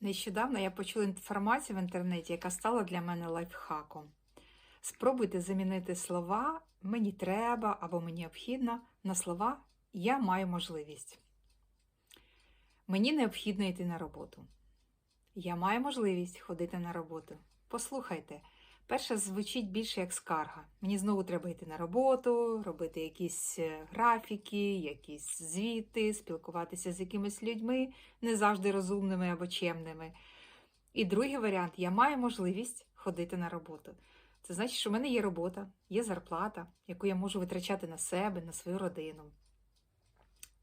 Нещодавно я почула інформацію в інтернеті, яка стала для мене лайфхаком. Спробуйте замінити слова мені треба або мені необхідно на слова я маю можливість. Мені необхідно йти на роботу. Я маю можливість ходити на роботу. Послухайте, перше звучить більше як скарга. Мені знову треба йти на роботу, робити якісь е, графіки, якісь звіти, спілкуватися з якимись людьми, не завжди розумними або чемними. І другий варіант я маю можливість ходити на роботу. Це значить, що в мене є робота, є зарплата, яку я можу витрачати на себе, на свою родину.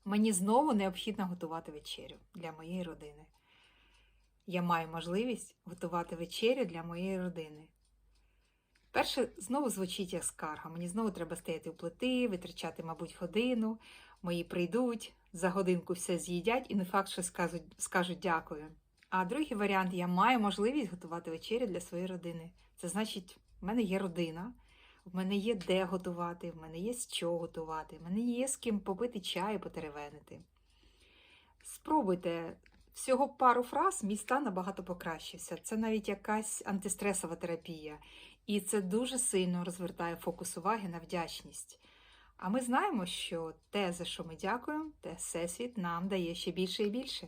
Мені знову необхідно готувати вечерю для моєї родини. Я маю можливість готувати вечерю для моєї родини. Перше знову звучить як скарга. Мені знову треба стояти у плити, витрачати, мабуть, годину. Мої прийдуть, за годинку все з'їдять і не факт, що скажуть, скажуть дякую. А другий варіант я маю можливість готувати вечерю для своєї родини. Це значить, в мене є родина, в мене є де готувати, в мене є з чого готувати, в мене є з ким попити чаю, потеревенити. Спробуйте всього пару фраз, мій стан набагато покращився. Це навіть якась антистресова терапія. І це дуже сильно розвертає фокус уваги на вдячність. А ми знаємо, що те, за що ми дякуємо, те всесвіт нам дає ще більше і більше.